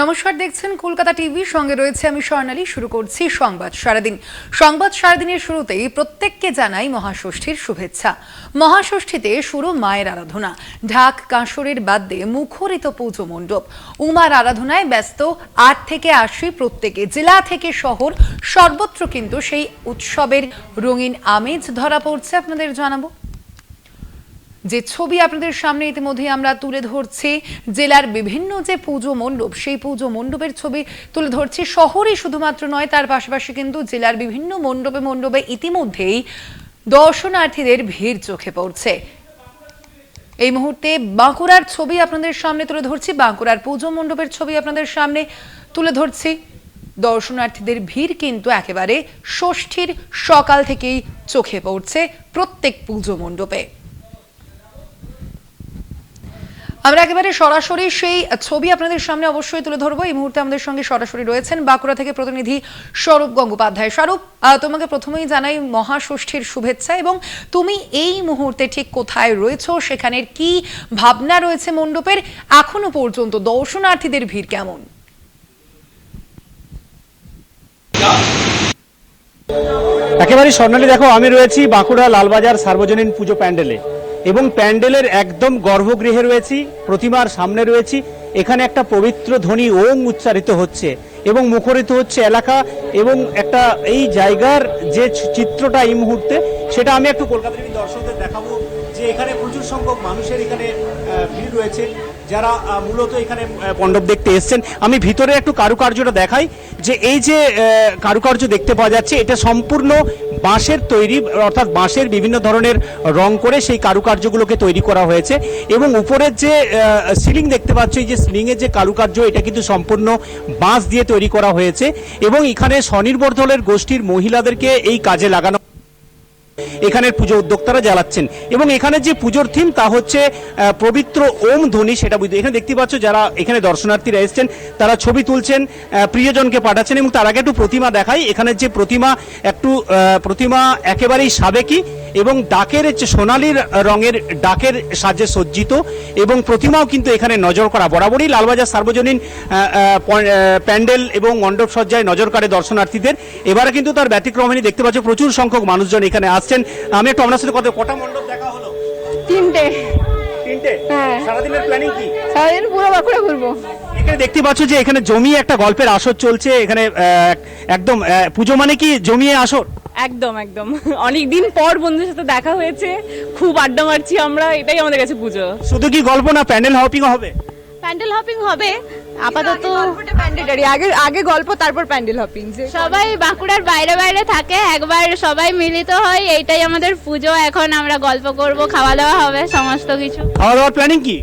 নমস্কার, দেখছেন কলকাতা টিভি। সঙ্গে রয়েছে আমি স্বর্ণালী, শুরু করছি সংবাদ সারাদিন। সংবাদ সারাদিনের শুরুতেই প্রত্যেককে জানাই মহাষষ্ঠীর শুভেচ্ছা। মহাষষ্ঠীতে শুরু মায়ের আরাধনা। ঢাক কাঁসরের বাদ্যে মুখরিত পুজো মণ্ডপ। উমার আরাধনায় ব্যস্ত আট থেকে আশি প্রত্যেকে, জেলা থেকে শহর, সর্বত্র কিন্তু সেই উৎসবের রঙিন আমেজ ধরা পড়ছে। আপনাদের জানাব। যে ছবি আপনাদের সামনে ইতিমধ্যে আমরা তুলে ধরছি, জেলার বিভিন্ন যে পুজো মণ্ডপ, সেই পুজো মণ্ডপের ছবি তুলে ধরছি। শহরে শুধুমাত্র নয়, তার পাশাপাশি কিন্তু জেলার বিভিন্ন মণ্ডপে মণ্ডপে ইতিমধ্যেই দর্শনার্থীদের ভিড় চোখে পড়ছে। এই মুহূর্তে বাঁকুড়ার ছবি আপনাদের সামনে তুলে ধরছি, বাঁকুড়ার পুজো মণ্ডপের ছবি আপনাদের সামনে তুলে ধরছি। দর্শনার্থীদের ভিড় কিন্তু একেবারে ষষ্ঠীর সকাল থেকেই চোখে পড়ছে প্রত্যেক পুজো মণ্ডপে। আমরা একেবারে সরাসরি সেই ছবি আপনাদের সামনে অবশ্যই তুলে ধরবো। এই মুহূর্তে আমাদের সঙ্গে সরাসরি রয়েছেন বাঁকুড়া থেকে প্রতিনিধি স্বরূপ গঙ্গোপাধ্যায়। স্বরূপ তোমাকে প্রথমেই জানাই মহাষষ্ঠীর শুভেচ্ছা এবং তুমি এই মুহূর্তে ঠিক কোথায় রয়েছো? সেখানের কি ভাবনা রয়েছে মণ্ডপের? এখনও পর্যন্ত দর্শনার্থীদের ভিড় কেমন? একেবারে স্বর্ণালী, দেখো, আমি রয়েছি বাঁকুড়া লালবাজার সার্বজনীন পুজো প্যান্ডেলে। এবং প্যান্ডেলের একদম গর্ভগৃহে রয়েছি, প্রতিমার সামনে রয়েছি। এখানে একটা পবিত্র ধ্বনি ওং উচ্চারিত হচ্ছে এবং মুখরিত হচ্ছে এলাকা এবং একটা এই জায়গার যে চিত্রটা এই মুহূর্তে, সেটা আমি একটু কলকাতার দর্শকদের দেখাবো যে এখানে প্রচুর সংখ্যক মানুষের এখানে ভিড় রয়েছে, যারা মূলত এখানে মণ্ডপ দেখতে এসছেন। আমি ভিতরে একটু কারুকার্যটা দেখাই যে এই যে কারুকার্য দেখতে পাওয়া যাচ্ছে, এটা সম্পূর্ণ বাঁশের তৈরি, অর্থাৎ বাঁশের বিভিন্ন ধরনের রং করে সেই কারুকার্যগুলোকে তৈরি করা হয়েছে এবং উপরের যে সিলিং দেখতে পাচ্ছ, এই যে সিলিংয়ের যে কারুকার্য, এটা কিন্তু সম্পূর্ণ বাঁশ দিয়ে তৈরি করা হয়েছে এবং এখানে স্বনির্ভর দলের গোষ্ঠীর মহিলাদেরকে এই কাজে লাগানো এখানের পুজো উদ্যোক্তারা জ্বালাচ্ছেন। এবং এখানে যে পুজোর থিম তা হচ্ছে পবিত্র ওম ধ্বনি সেটা বুঝতে এখানে দেখতে পাচ্ছ যারা এখানে দর্শনার্থীরা এসেছেন, তারা ছবি তুলছেন প্রিয়জনকে পাঠাচ্ছেন এবং তার আগে একটু প্রতিমা দেখাই। এখানে যে প্রতিমা, একটু প্রতিমা একেবারেই সাবেকি এবং ডাকের যে সোনালির রঙের ডাকের সাজে সজ্জিত এবং প্রতিমাও কিন্তু এখানে নজর করা। বরাবরই লালবাজার সার্বজনীন প্যান্ডেল এবং মণ্ডপ সজ্জায় নজর কাড়ে দর্শনার্থীদের। এবারে কিন্তু তার ব্যতিক্রম হয়নি দেখতে পাচ্ছ প্রচুর সংখ্যক মানুষজন এখানে আসছেন। আমি একটু আপনার সাথে কত কটা মণ্ডপ দেখা হলো? তিনটে। তিনটে? হ্যাঁ। সারাদিনের প্ল্যানিং কি? সারাদিন পুরো বাঁকুড়া ঘুরবো। এখানে দেখতে পাচ্ছ যে এখানে জমিয়ে একটা গল্পের আসর চলছে। এখানে একদম পুজো মানে কি? জমিয়ে আসর? একদম একদম। অনেকদিন পর বন্ধুদের সাথে দেখা হয়েছে। খুব আড্ডা মারছি আমরা। এটাই আমাদের কাছে পুজো। শুধু কি গল্প না প্যান্ডেল হপিং হবে? প্যান্ডেল হপিং হবে। আপাতত ম্যান্ডেটারি আগে আগে গল্প তারপর প্যান্ডেল হপিং সবাই বাঁকুড়ার বাইরে বাইরে থাকে একবার সবাই মিলিত হয় এইটাই আমাদের পুজো। এখন আমরা গল্প করব খাওয়া দাওয়া হবে সমস্ত কিছু। খাওয়া দাওয়ার প্ল্যানিং কি?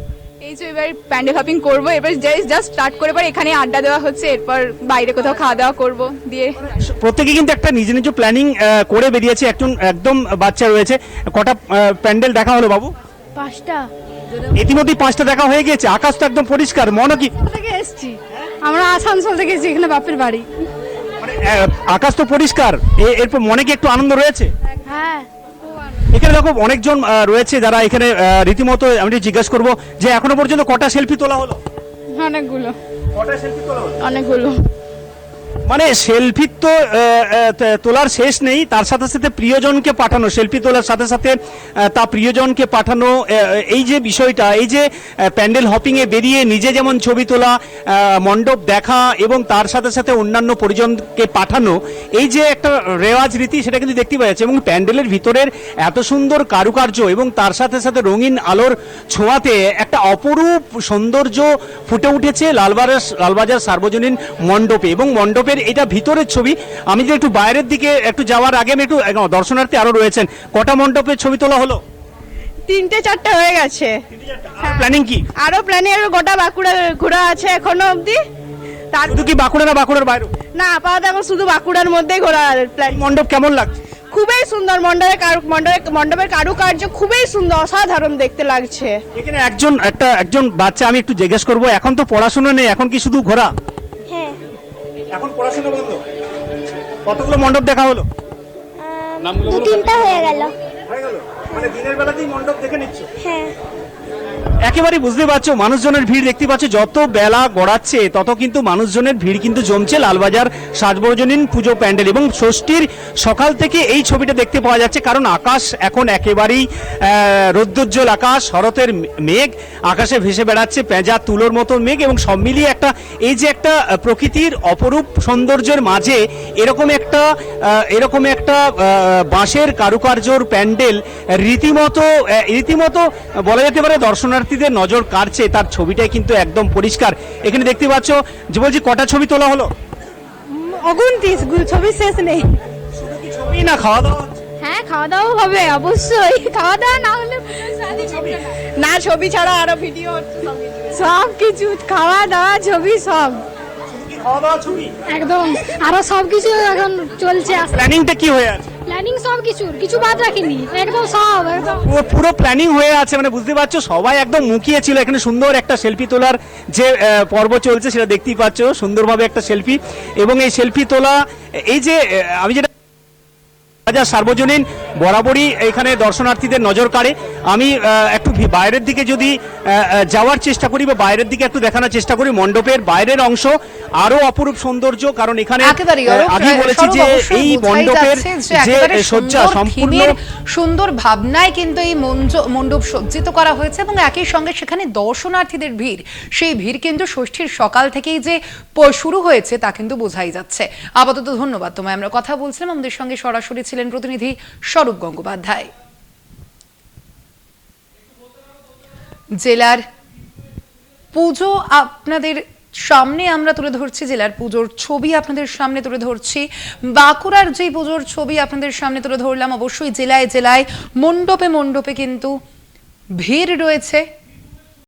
এই যে এবার প্যান্ডেল হপিং করব এবার জাস্ট স্টার্ট করে এবার এখানে আড্ডা দেওয়া হচ্ছে এরপর বাইরে কোথাও খাওয়া দাওয়া করব দিয়ে প্রত্যেকে কিন্তু একটা নিজ নিজ প্ল্যানিং করে বেরিয়েছে। একজন একদম বাচ্চা রয়েছে। কটা প্যান্ডেল দেখা হলো বাবু? পাঁচটা। ইতিমধ্যেই পাঁচটা দেখা হয়ে গেছে আকাশ তো একদম পরিষ্কার মনে কি থেকে এসছি? আমরা আসানসোল থেকে এসেছি এখানে বাপের বাড়ি। মানে, আকাশ তো পরিষ্কার এ- এরপর মনে কি একটু আনন্দ রয়েছে? হ্যাঁ। এখানে দেখো অনেকজন আহ, রয়েছে যারা এখানে আহ, রীতিমতো আমি একটু জিজ্ঞেস করব যে এখনও পর্যন্ত কটা সেলফি তোলা হলো? অনেকগুলো। কটা সেলফি তোলা হলো? অনেকগুলো। মানে সেলফি তো তোলার শেষ নেই, তার সাথে সাথে প্রিয়জনকে পাঠানো, সেলফি তোলার সাথে সাথে তা প্রিয়জনকে পাঠানো এই যে বিষয়টা, এই যে প্যান্ডেল হপিংয়ে বেরিয়ে নিজে যেমন ছবি তোলা মণ্ডপ দেখা এবং তার সাথে সাথে অন্যান্য পরিজনকে পাঠানো, এই যে একটা রেওয়াজ রীতি, সেটা কিন্তু দেখতে পাওয়া যাচ্ছে এবং প্যান্ডেলের ভিতরের এত সুন্দর কারুকার্য এবং তার সাথে সাথে রঙিন আলোর ছোঁয়াতে একটা অপরূপ সৌন্দর্য ফুটে উঠেছে লালবাজার লালবাজার সার্বজনীন মণ্ডপে এবং মণ্ডপের এটা ভিতরের ছবি। আমি যে একটু বাইরের দিকে একটু যাওয়ার আগে আমি একটু দর্শনার্থী আরও রয়েছেন। কটা মণ্ডপের ছবি তোলা হলো? তিনটে চারটে হয়ে গেছে। প্ল্যানিং কি? আরও প্ল্যানে আরও গোটা বাঁকুড়া ঘোরা আছে এখনও অবধি। তার শুধু কি বাঁকুড়া না বাঁকুড়ার বাইরে না আপাতত এখন শুধু বাঁকুড়ার মধ্যেই প্ল্যান মণ্ডপ কেমন লাগছে? খুবই সুন্দর মণ্ডপের কারু মণ্ডপের মণ্ডপের কারুকার্য খুবই সুন্দর অসাধারণ দেখতে লাগছে। এখানে একজন একটা একজন বাচ্চা আমি একটু জিজ্ঞেস করব এখন তো পড়াশোনা নেই এখন কি শুধু ঘোরা? এখন পড়াশোনা বন্ধ? কতগুলো মণ্ডপ দেখা হলো? দু তিনটা হয়ে গেল। হয়ে গেল? মানে দিনের বেলাতেই মণ্ডপ দেখে নিচ্ছ? হ্যাঁ। একেবারে বুঝতে পারছ মানুষজনের ভিড় দেখতে পাচ্ছ যত বেলা গড়াচ্ছে তত কিন্তু মানুষজনের ভিড় কিন্তু জমছে লালবাজার সার্বজনীন পুজো প্যান্ডেল এবং ষষ্ঠীর সকাল থেকে এই ছবিটা দেখতে পাওয়া যাচ্ছে কারণ আকাশ এখন একেবারেই আহ, রৌদ্রোজ্জ্বল আকাশ শরতের মেঘ আকাশে ভেসে বেড়াচ্ছে পেঁজা তুলোর মতো মেঘ এবং সব মিলিয়ে একটা এই যে একটা প্রকৃতির অপরূপ সৌন্দর্যের মাঝে এরকম একটা এরকম একটা বাঁশের কারুকার্যর প্যান্ডেল রীতিমতো রীতিমতো বলা যেতে পারে দর্শনার্থীদের নজর কাড়ছে তার ছবিটাই কিন্তু একদম পরিষ্কার। এখানে দেখতে পাচ্ছ যে বলছি কটা ছবি তোলা হলো? অগুন্তিস ছবি শেষ নেই। ছবি না খাওয়া দাওয়া হ্যাঁ খাওয়া দাওয়া হবে অবশ্যই। খাওয়া দাওয়া না হলে না ছবি ছাড়া আরও ভিডিও সব কিছু খাওয়া দাওয়া ছবি সব। খাওয়া দাওয়া ছবি? একদম আরও সবকিছু এখন চলছে। প্ল্যানিংটা কি হয়ে আছে? প্ল্যানিং সব কিছুর কিছু বাদ রাখিনি একদম সব, একদম। পুরো প্ল্যানিং হয়ে আছে মানে বুঝতে পারছ, সবাই একদম মুখিয়ে ছিল এখানে সুন্দর একটা সেলফি তোলার যে পর্ব চলছে, সেটা দেখতেই পাচ্ছ, সুন্দরভাবে একটা সেলফি এবং এই সেলফি তোলা, এই যে আমি যেটা বাজার সার্বজনীন বরাবরই এখানে দর্শনার্থীদের নজর কাড়ে। আমি একটু বাইরের দিকে যদি যাওয়ার চেষ্টা করি বা বাইরের দিকে একটু দেখানোর চেষ্টা করি মণ্ডপের বাইরের অংশ আরও অপরূপ সৌন্দর্য কারণ এখানে আগে বলেছি যে এই মণ্ডপের যে সজ্জা সম্পূর্ণ সুন্দর ভাবনায় কিন্তু এই মণ্ডপ সজ্জিত করা হয়েছে এবং একই সঙ্গে সেখানে দর্শনার্থীদের ভিড়। সেই ভিড় কিন্তু ষষ্ঠীর সকাল থেকেই যে শুরু হয়েছে তা কিন্তু বোঝাই যাচ্ছে। আপাতত ধন্যবাদ তোমায়। আমরা কথা বলছিলাম আমাদের সঙ্গে সরাসরি ছিলেন প্রতিনিধি স্বরূপ গঙ্গোপাধ্যায়। জেলার পুজো আপনাদের সামনে আমরা তুলে ধরছি, জেলার পুজোর ছবি আপনাদের সামনে তুলে ধরছি। বাঁকুড়ার যে পুজোর ছবি আপনাদের সামনে তুলে ধরলাম, অবশ্যই জেলায় জেলায় মণ্ডপে মণ্ডপে কিন্তু ভিড় রয়েছে।